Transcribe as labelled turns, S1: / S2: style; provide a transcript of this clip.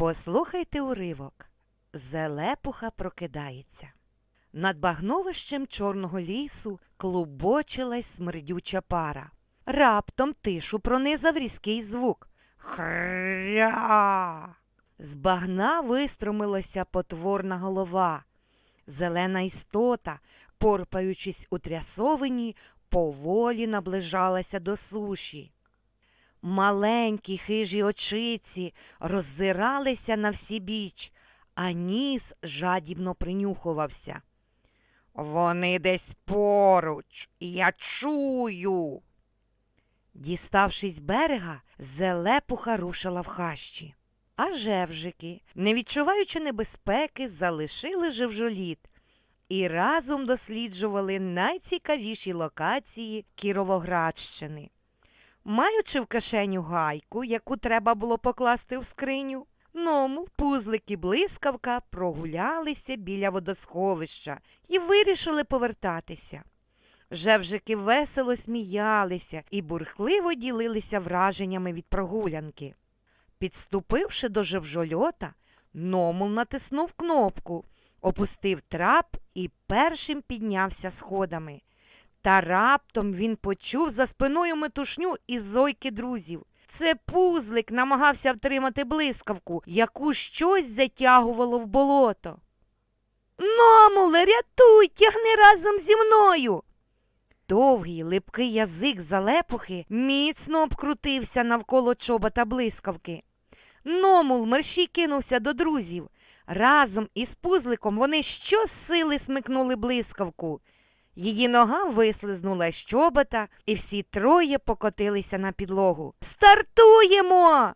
S1: Послухайте уривок. Зелепуха прокидається. Над багновищем чорного лісу клубочилась смердюча пара. Раптом тишу пронизав різкий звук. Хря. З багна вистромилася потворна голова. Зелена істота, порпаючись у трясовині, поволі наближалася до суші. Маленькі хижі очиці роззиралися на всі біч, а ніс жадібно принюхувався. Вони десь поруч, я чую. Діставшись берега, зелепуха рушила в хащі. А жевжики, не відчуваючи небезпеки, залишили живжоліт і разом досліджували найцікавіші локації Кіровоградщини. Маючи в кишеню гайку, яку треба було покласти в скриню, Номл, пузлик і блискавка прогулялися біля водосховища і вирішили повертатися. Жевжики весело сміялися і бурхливо ділилися враженнями від прогулянки. Підступивши до жевжольота, Номл натиснув кнопку, опустив трап і першим піднявся сходами. Та раптом він почув за спиною метушню і зойки друзів. Це пузлик намагався втримати блискавку, яку щось затягувало в болото. Номуле, рятуй, тягни разом зі мною. Довгий липкий язик залепухи міцно обкрутився навколо чобота блискавки. Номул мерщій кинувся до друзів. Разом із пузликом вони щосили смикнули блискавку. Її нога вислизнула з і всі троє покотилися на підлогу. Стартуємо!